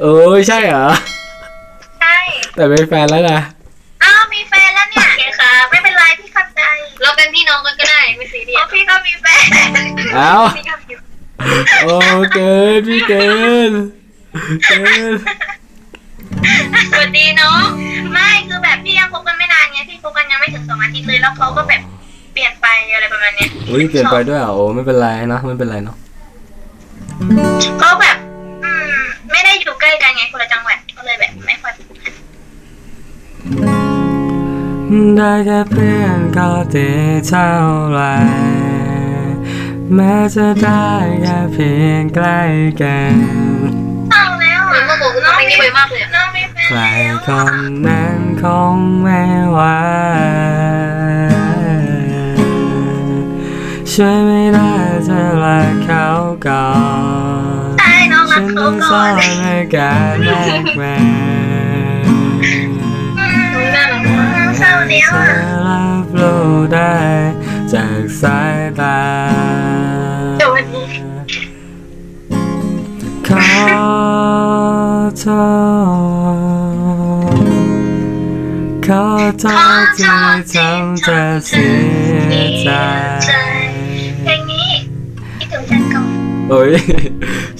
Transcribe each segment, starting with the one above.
เออใช่เหรอ ใช่แต่เป็นแฟนแล้วนะ อ้าวมีแฟนแล้วเนี่ยโอเคครับไม่เป็นไรพี่เข้าใจเราเป็นพี่น้องกันก็ได้ไม่ซีเรีเพยสราะพี่ก็มีแฟนเอ้า พี่ก็มีโอ้เกินพี่เกินเกินสวัสดีน้องไม่คือแบบพี่ยังคบกันไม่นานไงพี่คบกันยังไม่ถึงสองอาทิตย์เลยแล้วเขาก็แบบเปลี่ยนไปอะไรประมาณเนี้ยอุ้ยเปลี่ยนไปด้วยเหรอโอ้ไม่เป็นไรนะไม่เป็นไรเนาะ ก็แบบอืม ไม่ได้อยู่ใกล้กันไงคนละจังหวัดก็เลยแบบไม่ค่อยได้แค่เพื่อนก็ดีเท่าไหรแม้จะได้แค่เพียงใกล้กันเอาแล้วเหมือนอะโมโหคือเพลงนี้บ่อยมากเลยอะน้องมีแฟนใครแล้วคอะนนั้นคงไม่ว่าช่วยไม่ได้จะรักเขาก่อน ใช่น้องรัฉันเขาต้องก่ซ่ออนนในการแลกแหวนอืมเศร้าแล้วเธอะรับรู้ได้จากสายตาเดี๋ยววันนี้ขอโทษขอโทษที่ทำเธอเสียใจเพลงนี้คิดถึงฉันก่อนโอ้ย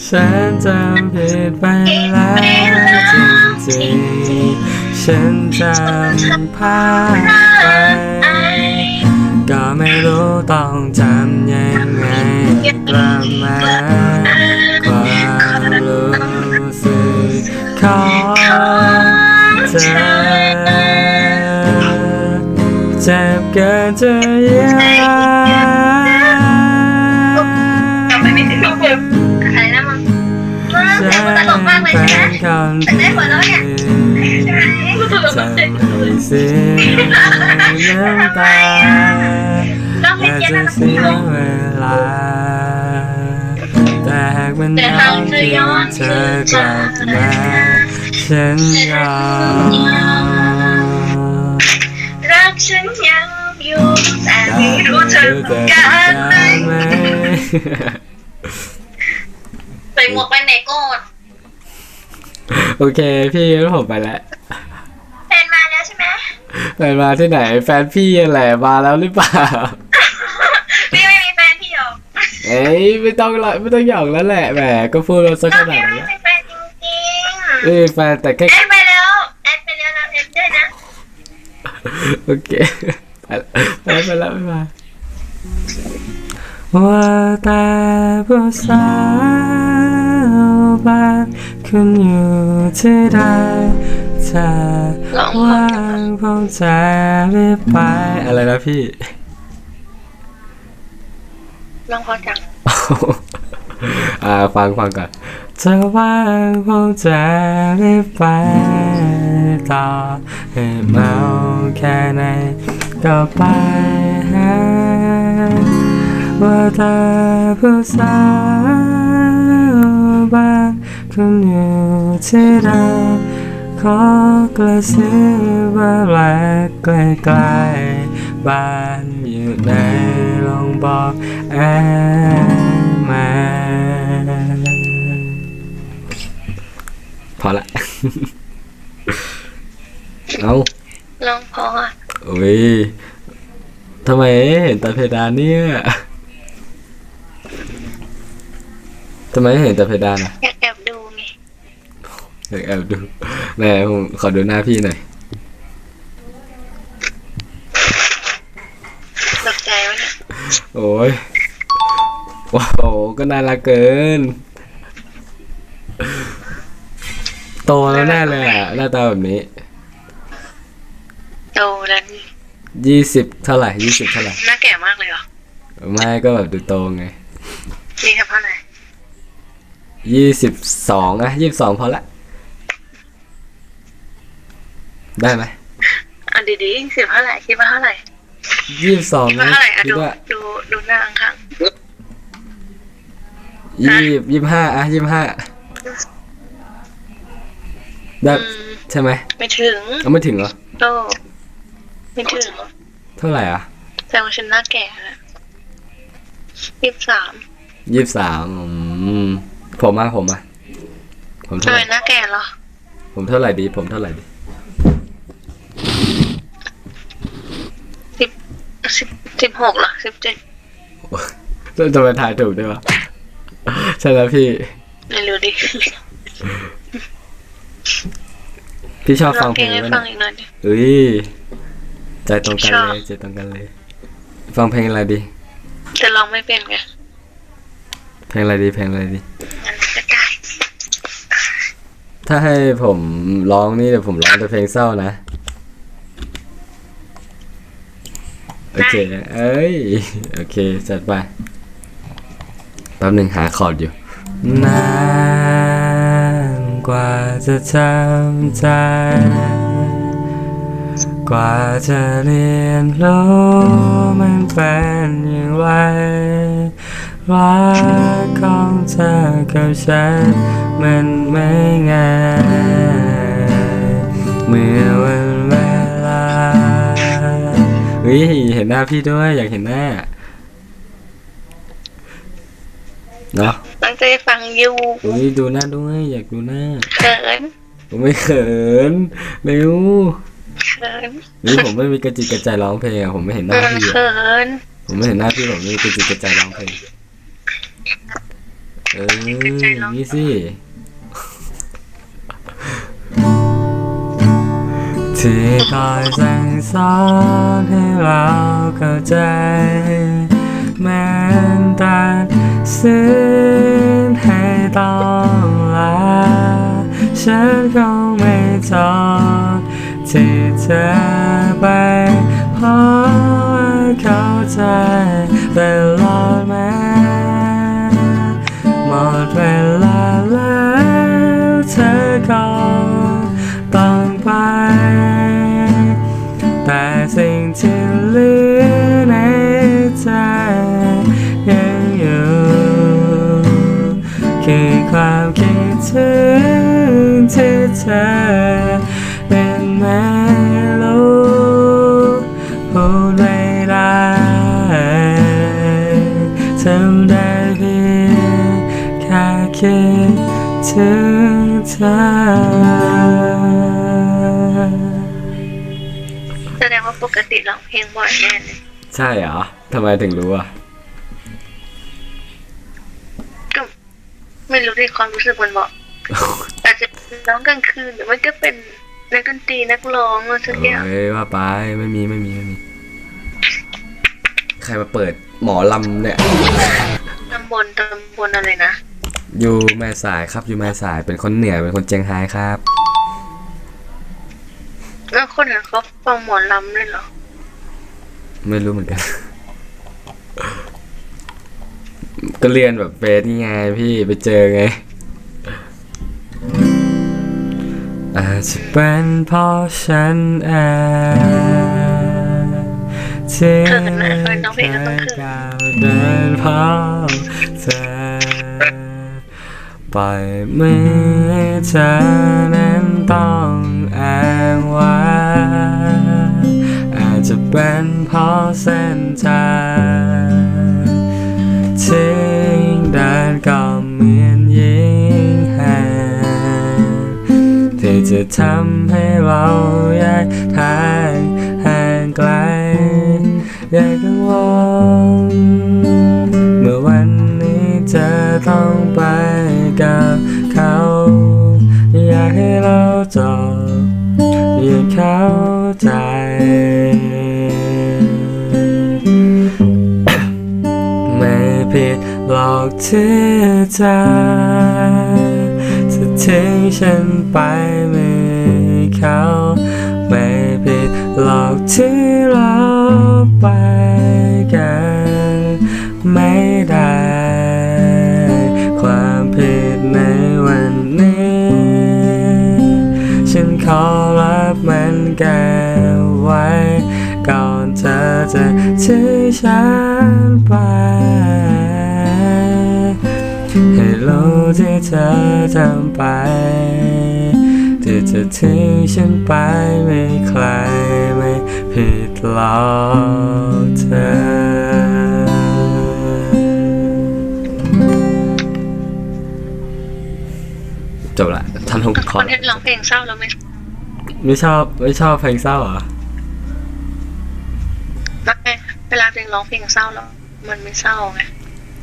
ฉันจำผิดไปแล้วจริงๆ ฉันจำพลาดไป ก็ไม่รู้ต้องจำยังไงกลับมาความรู้สึกของเธอเจ็บเกินจะเยียวย เลยใช่ไหมแต่ได้หัวเราะเนี่ยจะไม่เสียน้ำตาต้องให้อาจเสียงจะเสียเวลา แต่หากมันแต่ย้อหากนเธอที่ย้อนเธอกลับมาฉันยอมรักฉันยังอยู่แต่ไม่รู้เธอต้องการไหมไหมใส่หมวกไปไหนก่อน โอเค พี่งั้นผมไปแล้วแฟนมาแล้วใช่ไหมไปมาที่ไหน แฟนพี่แหละมาแล้วหรือเปล่า พี่ไม่มีแฟนพี่หรอกเอ้ยไม่ต้องละไม่ต้องหยอกแล้วแหละแหมก็พูดมาสักก็ขนาพี่ดไม่นั้นมีแฟนจริงเอ้ยแฟนแต่แค่ ๆแอดไปแล้วแอดไปแล้วเราแอดด้วยนะโอเคไปแล้วไปแล้วไปแล้วว่าแต่ผู้สาวบ้าน คุณอยู่ที่ใดถ้าว่างผมจะรีบไป อะไรนะพี่ลองพอจังอ่าฟังฟังก่อนจะว่างผมจะรีบไปต่อให้เมาแค่ไหนก็ไปหาว่าแต่ผู้สาวบ้านคุณ อยู่ที่ใดขอกระซิบว่ารักใกล้ๆบ้านอยู่ไหนลองบอกแอมาพอละ เอาลองพออะโอ้ยทำไมเห็นแต่เพดานเนี่ยทำไมเห็นแต่เพดานอะ อยากแอบดู ไงเดี๋ยวแอบดูแหม่ผมขอดูหน้าพี่หน่อยตกใจวะเนี่ยโอ้ยว้าวก็น่ารักเกิน โตแล้วแน่เลยอะหน้าตาแบบนี้โตแล้วนี่ยี่สิบเท่าไหร่ยี่สิบเท่าไหร่หน้าแก่มากเลยเหรอไม่ก็แบบดูโตไงนี่ครับเท่าไหร่ยี่สิบสองอะยี่สิบสองพอละ ได้ไหมอะดีๆสิบเท่าไหร่คิดว่าเท่าไหร่ยี่สิบสองคิดว่านะเท่าไหร่อะคิดดูว่าดูดูหน้าข้างยี่ยี่ห้าอะยี่ห้าๆได้อืมใช่ไหมไม่ถึงเอาไม่ถึงเหรอโตไม่ถึงเท่าไหร่อะแต่ว่าฉันหน้าแก่แล้วยี่สิบสามยี่สิบสามผมมาผมมาผมทำเท่าไมไหร่หน้าแก่เหรอผมเท่าไหร่ดี ผมเท่าไหร่ดี สิบ สิบสิบหกเหรอสิบเจ็ดจะจะไปทายถูกได้ปะใช่แล้วพี่ ไม่รู้ดิ พี่ชอบลฟัองงเพเพลลงงให้ไหมฟังเนี่ยอีกหน่อยดิเอ้ยใจตรงกันชอบเลยใจตรงกันเลย ฟังเพลงอะไรดีแต่ลองไม่เป็นไงเพลงอะไรดีเพลงอะไรดีงั้นก็ได้ถ้าให้ผมร้องนี่เดี๋ยวผมร้องแต่เพลงเศร้านะ โอเคเอ้ย โอเค จัดไป แป๊บหนึ่งหาคอร์ดอยู่ นานกว่าจะจำใจ กว่าจะเรียนรู้มันเป็นอย่างไรรักของเธอกับฉันมันไม่ง่ายเมื่อวันเวลาเฮ้ยเห็นหน้าพี่ด้วย อยากเห็นหน้าเนาะตั้งใจฟังอยู่อุ้ยดูหน้าด้วย อยากดูหน้าเขินผมไม่เขินเร็วเขินนี่ผมไม่มีกระจิตกระใจร้องเพลงอะผมไม่เห็นหเอน้าอพี่อะเขินผมไม่เห็นหน้าพี่ผมไม่มีกระจิตกระใจร้องเพลงเออนี่สิ ที่คอยสั่งสอนให้เราเข้าใจ แม้แตัดสินให้ต้องลาฉันคงไม่ทนที่เธอไปเพราะเข้าใจแตลอดแม้ ถึงที่เธอเป็นไม่รู้พูดไม่ได้ทำได้เพียงแค่คิดถึงเธอแสดงว่าปกติร้องเพลงบ่อยแน่เลยใช่เหรอทำไมถึงรู้อะก็ไม่รู้ที่ความรู้สึกมันบอก อาจจะร้องกลางคืนหรือไม่ก็เป็นนักดนตรีนักร้องอะไรสักอย่างเอ้ยว่าไปไม่มีไม่มีไม่มี ใครมาเปิดหมอลำเนี่ย ตำบลตำบลอะไรนะอยู่แม่สายครับอยู่แม่สายเป็นคนเหนือเป็นคนเจียงไฮ้ครับ แล้วคนนั้นเขาฟังหมอลำด้วยเหรอไม่รู้เหมือนกัน ก็เรียนแบบเบสนี่ไงพี่ไปเจอไง อาจจะเป็นเพราะฉันเองที่เคยก้าวเดินพบเธอปล่อยมือเธอนั้นต้องอ้างว่าอาจจะเป็นเพราะเส้นทาง จะทำให้เราแยกทางห่างไกลอยากกังวลเมื่อวันนี้เธอต้องไปกับเขา อยากให้เราจบอย่าเข้าใจไม่ผิดหรอกที่เธอจะทิ้งฉันไป ที่เราไปกันไม่ได้ ความผิดในวันนี้ ฉันขอรับมันแก้ไว้ ก่อนเธอจะทิ้งฉันไปให้รู้ที่เธอทำไปที่จะทิ้งฉันไปไม่ใคร ไม่ผิดหรอกเธอจบละลงเป็นคคอนที่ร้องเพลงเศร้าแล้วไม่ไม่ชอบไม่ชอบเพลงเศร้าเหรอไม่เวลาเพลงร้องเพลงเศร้าแล้ว มันไม่เศร้าไง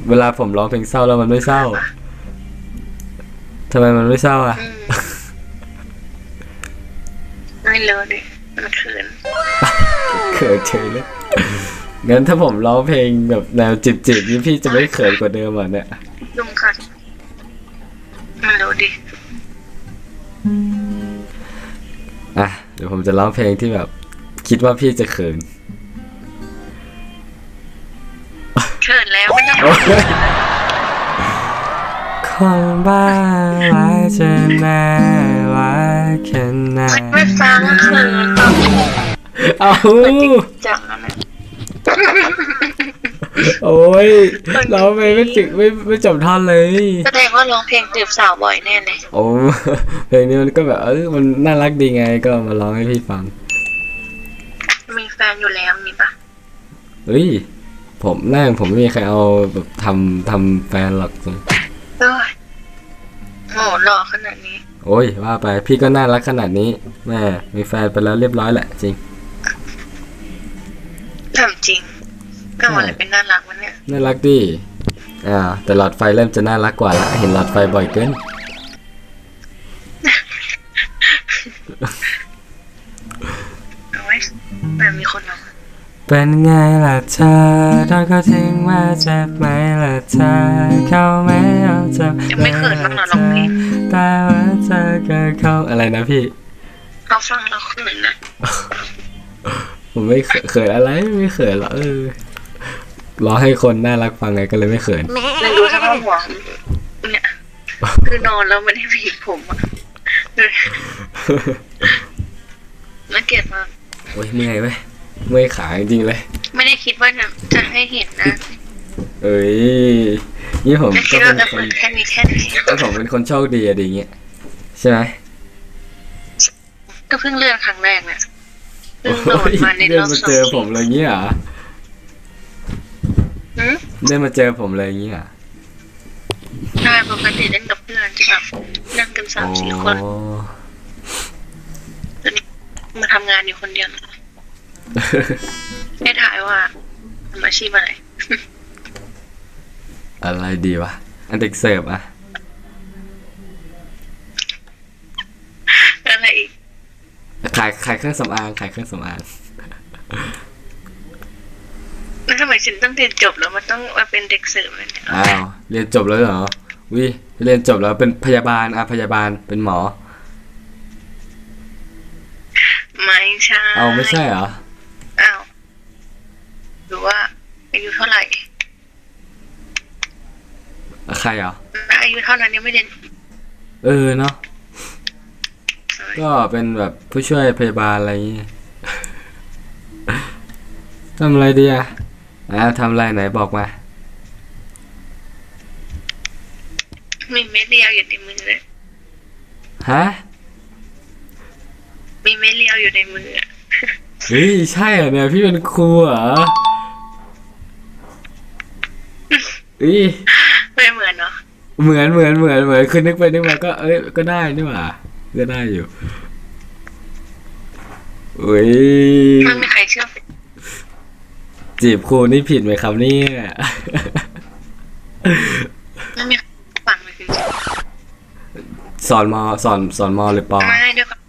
เวลาผมร้องเพลงเศร้าแล้วมันไม่เศร้าทำไมมันไม่เศร้าอะ อืมไม่เลยดิมัน เขินเขินเฉยเลยงั้นถ้าผมร้องเพลงแบบแนวจิบๆนี่พี่จะไม่เขินกว่าเดิมเหรอะเนี่ยลุงค่ะไม่รู้ดิอะเดี๋ยวผมจะร้องเพลงที่แบบ คิดว่าพี่จะเขินเขินแล้วไม่ต้องคนบ้าหลายจะน่า รักแค่ไหนไม่ฟังเขินเอาจังนะโอ้ยร้องไปไม่ถึงไม่ไม่จบท่อนเลย แสดงว่าร้องเพลงจีบสาวบ่อยแน่เลยโอ้เพลงนี้มันก็แบบเออมันน่ารักดีไงก็มาร้องให้พี่ฟัง มีแฟนอยู่แล้วมีปะเฮ้ยผมแรกผมไม่มีใครเอาแบบทำทำแฟนหรอกจริงเอ้ยโหหล่อขนาดนี้ โอ้ยว่าไปพี่ก็น่ารักขนาดนี้แม่มีแฟนไปแล้วเรียบร้อยแหละจริงทำจริงก็มันเลยเป็นน่ารักวันเนี้ยน่ารักดีอ่า แต่หลอดไฟเริ่มจะน่ารักกว่าละเห็นหลอดไฟบ่อยเกินเอาไว้แบบมีคนเอาเป็นไงล่ะเธอโดนเขาทิ้งมาเจ็บไหมล่ะเธอเขาไม่เอาเจ็บยังไม่เขินบ้างเหรอน้องเพลงแต่ว่า เธอก็เขาอะไรนะพี่เขาฟังแล้วเขินนะผมไม่เขินอะไรไม่เขินหรอกเออรอให้คนน่ารักฟังไงก็เลยไม่เขินมันดูสภาพหัวเนี่ยคือนอนแล้วไม่ได้บีผมอะน่าเกลียดมากโอ้ยเมื่อยไหมเมื่อยขาจริงๆเลย ไม่ได้คิดว่าจะจะให้เห็นนะ เอ้ยนี่ผมก็เป็นคนแค่นี้แค่นี้ก็ผมเป็นคนโชคดีอะดีเงี้ย ใช่ไหมก็เพิ่งเลื่อนครั้งแรกเนี่ยเพิ่งโดโอ้ดยมาในเดิรนอบมาสอเจองผมเลยเงี้ยเหรอหืมเดินมาเจอผมเลยเงี้ยเหรอใช่ปกติเล่นกับเพื่อนที่แบบนั่งกันสามสี่คนโอ้ตอนนี้มาทำงานอยู่คนเดียวนะคะให้ถ่ายว่าทำอาชีพอะไร อะไรดีวะ อันเด็กเสิร์ฟอะ อะไรอีก ขายขายเครื่องสำอางขายเครื่องสำอางแล้วทำไมฉันต้องเรียนจบแล้วมันต้องมาเป็นเด็กเสิร์ฟเลยเนี่ยอ้าวเรียนจบแล้วเหรอวิเรียนจบแล้วเป็นพยาบาลอะพยาบาลเป็นหมอ ไม่ใช่เอาไม่ใช่เหรออ้าวหรือว่าอายุเท่าไหร่ใครเหรออายุเท่านั้นยังไม่เรียนเออเนาะ ก็เป็นแบบผู้ช่วยพยาบาลอะไรอย่างงี้ทำอะไรดีอะอ่าทำอะไรไหนบอกมา มีเม็ดเดียวอยู่ในมือเลยฮะ มีเม็ดเดียวอยู่ในมืออะเฮ้ยใช่เหรอเนี่ยพี่เป็นครูเหรอเอ้ยไม่เหมือนเนาะเหมือนเหมือนเหมือนเหมือนคือนึกไปนึกมาก็เอ้ยก็ได้นี่หว่า ก็ได้อยู่เอ้ยไม่มีใครเชื่อจีบครูนี่ผิดไหมครับเนี่ยไม่มีใครฟังเลยจริงสอนมอสอนสอนมอหรือปอๆไม่ด้วยความ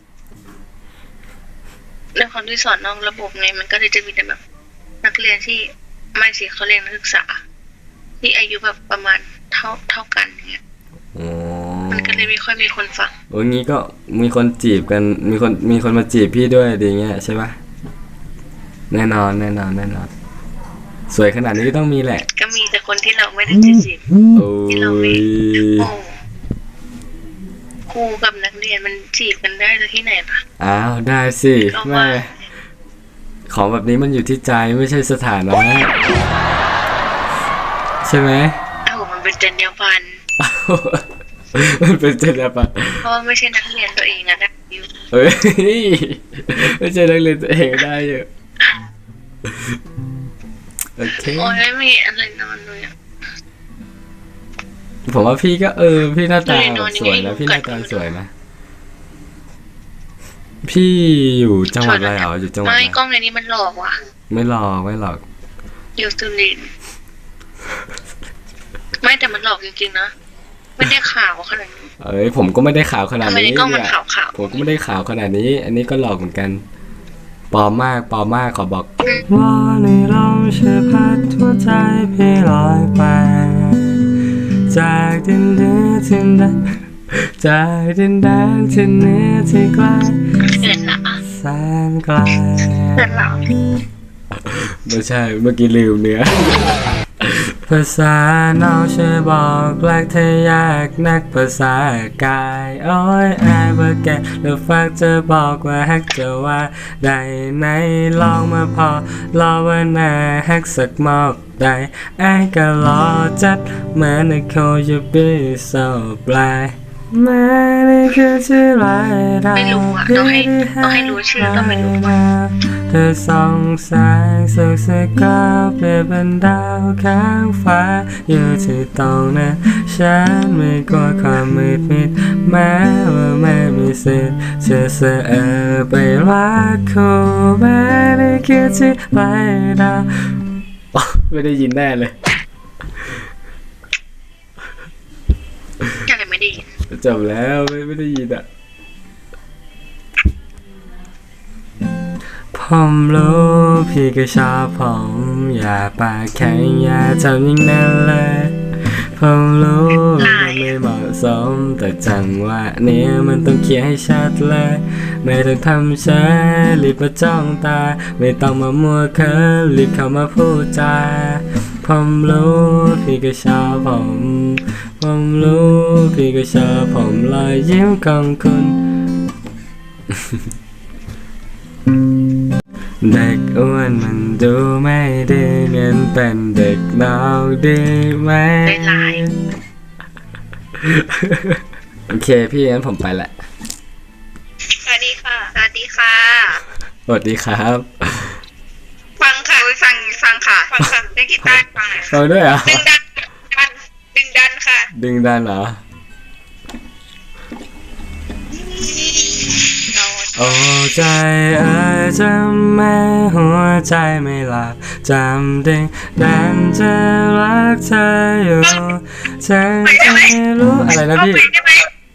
ด้วยความที่สอนนอกระบบไงมันก็เลยจะมีแต่แบบ นักเรียนที่ไม่สิเขาเรียนนักศึกษา ที่อายุแบบประมาณเท่าเท่ากันอย่างเงี้ยอ๋อมันก็ เลยไม่ค่อยมีคนฟังโอ้ยงี้ก็มีคนจีบกันมีคนมีคนมาจีบพี่ด้วยดีเงี้ยใช่ปะแน่นอนแน่นอนแน่นอน สวยขนาดนี้ก็ต้องมีแหละ ก็มีแต่คนที่เราไม่ได้จีบโอ้ยโอ้ครูกับนักเรียนมันจีบกันได้แต่ที่ไหนปะอ้าวได้สิก็แม่ว่าของแบบนี้มันอยู่ที่ใจไม่ใช่สถานะใช่ไหมโอ้โหมันเป็นจรรยาบรรณ มันเป็นเจตนาปะเพราะว่าไม่ใช่นักเรียนตัวเองอะนะอยู่เฮ้ยไม่ใช่นักเรียนตัวเองได้อยู่โอเค โอ้ยไม่มีอะไรนอนเลยอะผมว่าพี่ก็เออ พี่หน้าตาเลยนอนสวยยังไงนะอยู่พี่หน้ากัตาดสวยนะ พี่อยู่จังหวัดอะไรเหรออยู่จังหวัดไม่อะไรกล้องในนี้มันหลอกว่ะ ไม่หลอกไม่หลอก อยู่สุรินทร์ไม่แต่มันหลอกจริงๆนะ ไม่ได้ข่าวขนาดนี้เอ้ยผมก็ไม่ได้ข่าวขนาดทำไมในนี้กล้องมันเนี่ยขาวขาวผมก็ไม่ได้ข่าวขนาดนี้ อันนี้ก็หลอกเหมือนกันปลอมมากปลอมมากขอบอก ว่าในลมเชื่อพัดทั่วใจพี่ลอยไป จากดินเดือดินแดนจากดินแดนที่เหนือที่ไกลเกินละแสนไกล เกินละไม่ใช่เมื่อกี้ลืมเนื้อ ภาษาน้องช่วยบอกรักเธอยากนักภาษากายโอ้ยอายว่าแกแล้วฝากจะบอกว่าฮักจะว่าได้ไหนลองมาพอรอว่าน้าฮักสักมอกได้อายก็รอจัดเหมือนในโคยูบีโซปลาย ไรได้ไม่รู้อะต้องให้ต้องให้รู้ชื่อก็ไม่รู้ว่าเธอส่องแสงสุกสกาวเปรียบเป็นดาวข้างฟ้าอยู่ที่ตรงนั้นฉันไม่กลัวความมืดมิดแม้ว่าไม่มีสิทธิ์จะเสอไปรักคู่แม้ในคืนที่ไรดาวอ๋อไม่ได้ยินแน่เลย ยังไงไม่ได้ยิน จบแล้วไม่ไม่ได้ยินอะผมรู้พี่ก็ชอบผม อย่าปากแข็งอย่าทำอย่างนั้นเลยผมรู้มันไม่เหมาะสม แต่จังหวะเนี้ยมันต้องเคลียร์ให้ชัดเลย ไม่ต้องทำเฉยรีบมาจ้องตา ไม่ต้องมามัวเคิรีบเข้ามาพูดจาผมรู้พี่ก็ชอบผม ผมรู้พี่ก็ชอบผมรอยยิ้มของคุณ เด็กอ้วนมันดูไม่ดีเงินเป็นเด็กน้องดีไหมได้ลายโอเคพี่งั้นผมไปละ สวัสดีค่ะ สวัสดีค่ะ สวัสดีครับ ฟังค่ะฟังฟังค่ะ ฟังค่ะเล่นกีตาร์ฟังเอาด้วยเหรอะ ดึงดันดัน ดึงดันค่ะ ดึงดันเหรอเราโอ้ใจเอ้ยทำไมหัวใจไม่หลับจำดึงดันจะรักเธออยู่เธอจะไม่รู้อะไรนะพี่เริ่มใหม่ได้ไหม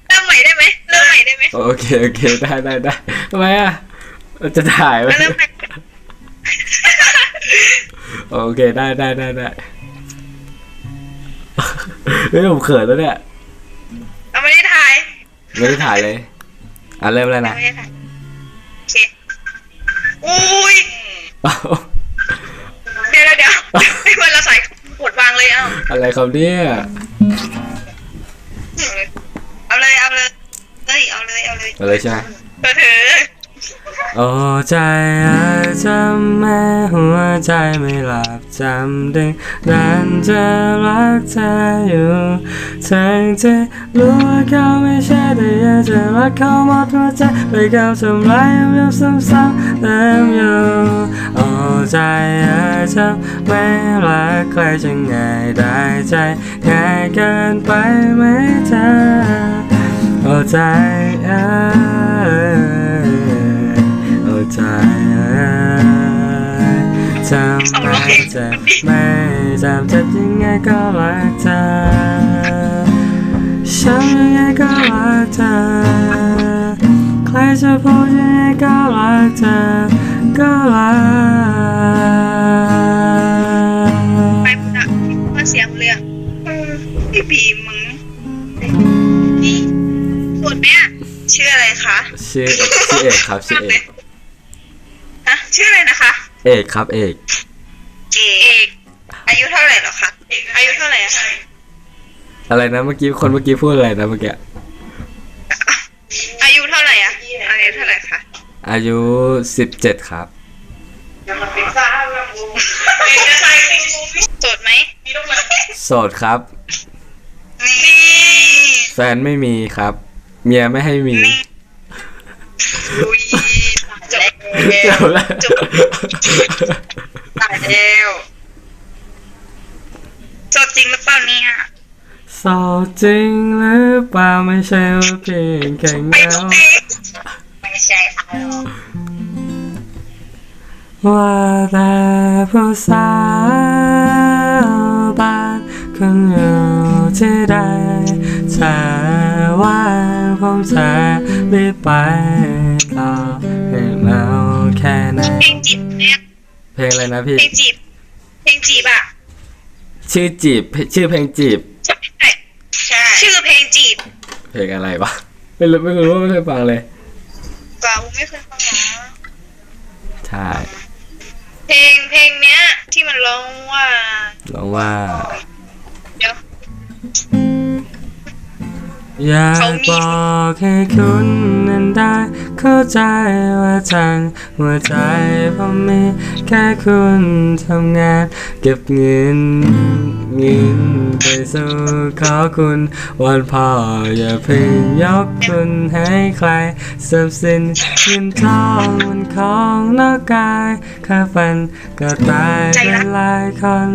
เริ่มใหม่ได้ไหมเริ่มใหม่ได้ไหมโอเคโอเคได้ได้ได้ทำไมอะจะถ่ายไหมเริ่มใหม่โอเคได้ได้ได้ได้ เฮ้ยผมเขินแล้วเนี่ยเราไม่ได้ถ่ายไม่ได้ถ่ายเลยอะเริ่มแล้วเรานะไม่ได้ถ่ายโอเคอุ้ยเอ้าเดี๋ยวเดี๋ยวเดี๋ยวไม่ควรเราใส่กดวางเลยเอาอะไรครับเนี่ยเอาเลยเอาเลยเอ้ยเอาเลยเอาเลยอะไรใช่ไหมเออเถอะ โอ้ใจเอ้ยทำไมหัวใจไม่หลับจำดึงดันจะรักเธออยู่ทั้งที่รู้ว่าเขาไม่ใช่แต่อยากจะรักเขาหมดหัวใจไปเขาทำร้ายย้ำๆซ้ำๆเติมอยู่โอ้ใจเอ้ยทำไม่รักใครจะง่ายได้ใจง่ายเกินไปไหมเธอโอ้ใจ ยทำไมจะไม่จำจ็บยังไงก็รักเธอช้ำยังไงก็รักเธอใครจะพูดยังไงก็รักเธอก็รักไปมึงอะมาเสียงเรือพี่บีมมึงนี่พูดเนี่ยชื่ออะไรคะชื่อชื่อเอกครับชื่อเอก เอกครับเอกเอกอายุเท่าไหร่เหรอคะอายุเท่าไหร่อะคะอะไรนะเมื่อกี้คนเมื่อกี้พูดอะไรนะเมื่อกี้อายุเท่าไหร่อะอายุเท่าไหร่คะอายุสิบเจ็ดครับโสดไหมโสดครับนี่แฟนไม่มีครับ เมียไม่ให้มีลุย จบจบแล้วจบตายแล้วโสดจริงหรือเปล่าเนี่ยโสดจริงหรือเปล่าไม่ใช่ว่าเพียงแค่ไม่เงารู้ดิไม่ใช่ค่ะว่าแต่ผู้สาวบ้านคุณอยู่ที่ใดเธอว่างผมจะรีบไปต่อ ให้เมาแค่ไหนเพลงจีบเนี่ยเพลงอะไรนะพี่ เพลงจีบ เพลงจีบอะ ชื่อจีบ ชื่อเพลงจีบ ใช่ใช่ชื่อเพลงจีบ เพลงอะไรวะ ไม่รู้ไม่รู้ไม่เคยฟังเลยกว่าไม่เคยฟังหรอใช่ เพลงเพลงเนี้ย ที่มันร้องว่าร้องว่า อยากบอกให้คุณนั้นได้เข้าใจว่าทางหัวใจผมมีแค่คุณทำงานเก็บเงินเงินไปสู่ขอคุณวันพ่ออย่าเพิ่งยกคุณให้ใครทรัพย์สินเงินทองมันของนอกกายค่าฟันก็ตายเป็นหลายคน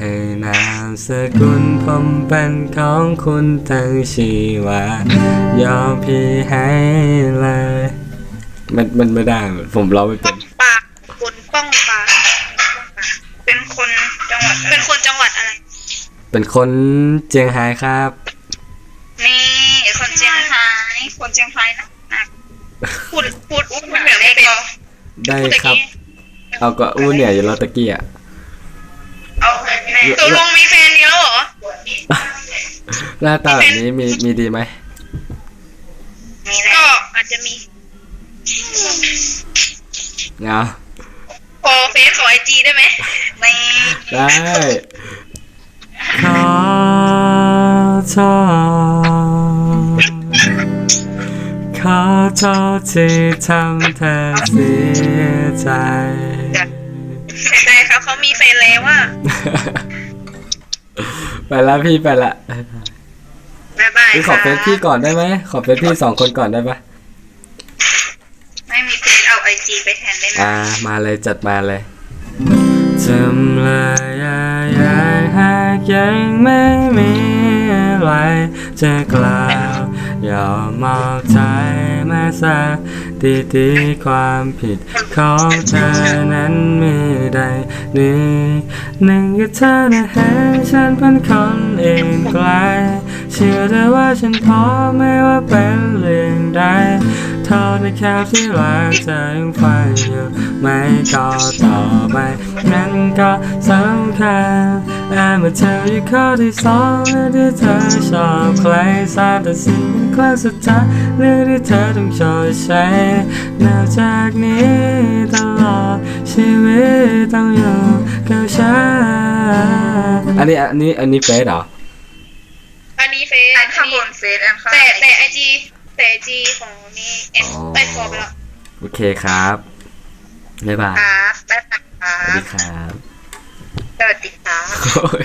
ให้นามสกุลผมเป็นของคุณทั้งชีวายอมพี่ให้เลยมันมันไม่ได้ผมร้องไม่เป็ป้อน งปากคนป้องปากเป็นคนจังหวัดเป็นคนจังหวัดอะไร เป็นคนเจียงไฮ้ครับ นี่คนเชียงรายคนเชียงรายนะนะพูดพูดพูดแบบไม่เป็นได้พูดตะครับกี้เอาก็อู้เนี่ยอยู่รอตะกี้อะเอาแน่ ตกลงมีแฟนเดียวเหรอ หน้าตาแบบนี้มีมีดีไหมมีก็อาจจะมีเงาขอเฟซขอไอจีได้ไหมไม่ได้ขอโทษขอโทษที่ทำเธอเสียใจเสียใจ ครับเขามีแฟนแล้วว่าไปละพี่ไปละบ๊ายบายพี่ขอเฟซพี่ก่อนได้ไหมขอเฟซพี่สองคนก่อนได้ปะไม่มีเฟซเอาไอจีไปแทนได้ไหมอ่า มาเลยจัดมาเลยจำเลยอยากหากยังไม่มีอะไรจะกล่าวยอมมอบใจมาสัก ดีดีๆความผิดของเธอนั้นมีใดนี้หนึ่งก็เธอนะเห็นฉันเป็นคนเองไกล เชื่อเธอว่าฉันพร้อไม่ว่าเป็นเรื่องใด เท่าในแค่ที่รักเธอยังฝันอยู่ไม่ก็ต่อไปนั้นก็สำคัญแต่เมื่อเธออยู่ข้อที่สองเรื่องที่เธอชอบใครสาตัดสินเป็นครั้งสุดท้ายเรื่องที่เธอต้องชดใช้นับจากนี้ตลอดชีวิตต้องอยู่กับฉันอันนี้อันนี้อันนี้เฟซเหรออันนี้เฟซอันข้างบนเฟซอันข้างแต่แต่ไอจี แต่ไอจีของนี่เอ็นอ๋อไปฟอร์ไปแล้วโอเคครับบ๊ายบายครับบ๊ายบายครัสวัสดีบครับสวัสดีครับ โอ้ย